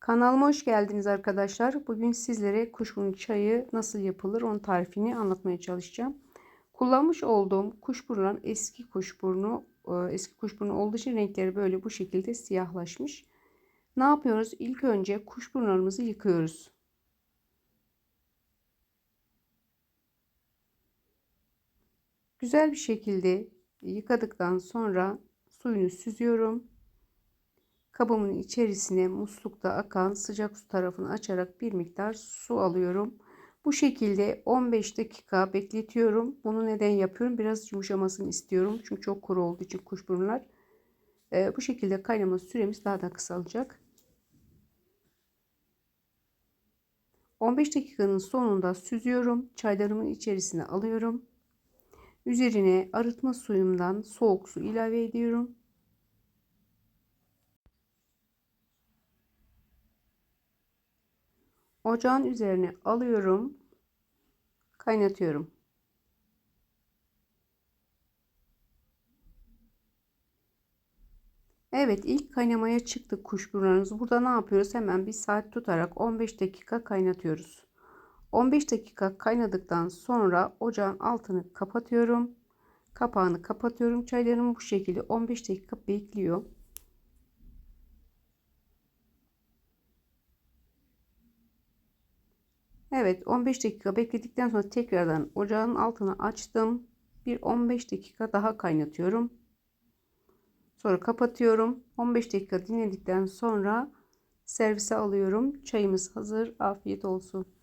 Kanalıma hoş geldiniz arkadaşlar. Bugün sizlere kuşburnu çayı nasıl yapılır onun tarifini anlatmaya çalışacağım. Kullanmış olduğum kuşburnu eski kuşburnu, e, eski kuşburnu olduğu için renkleri böyle bu şekilde siyahlaşmış. Ne yapıyoruz? İlk önce kuşburnularımızı yıkıyoruz. Güzel bir şekilde yıkadıktan sonra suyunu süzüyorum. Kabımın içerisine muslukta akan sıcak su tarafını açarak bir miktar su alıyorum. Bu şekilde 15 dakika bekletiyorum. Bunu neden yapıyorum? Biraz yumuşamasını istiyorum. Çünkü çok kuru olduğu için kuşburnular. Ee, bu şekilde kaynama süremiz daha da kısalacak. 15 dakikanın sonunda süzüyorum. Çaylarımın içerisine alıyorum. Üzerine arıtma suyumdan soğuk su ilave ediyorum. Ocağın üzerine alıyorum. Kaynatıyorum. Evet ilk kaynamaya çıktık kuşburnularımız. Burada ne yapıyoruz? Hemen bir saat tutarak 15 dakika kaynatıyoruz. 15 dakika kaynadıktan sonra ocağın altını kapatıyorum. Kapağını kapatıyorum. Çaylarım bu şekilde 15 dakika bekliyor. Evet 15 dakika bekledikten sonra tekrardan ocağın altını açtım. Bir 15 dakika daha kaynatıyorum. Sonra kapatıyorum. 15 dakika dinledikten sonra servise alıyorum. Çayımız hazır. Afiyet olsun.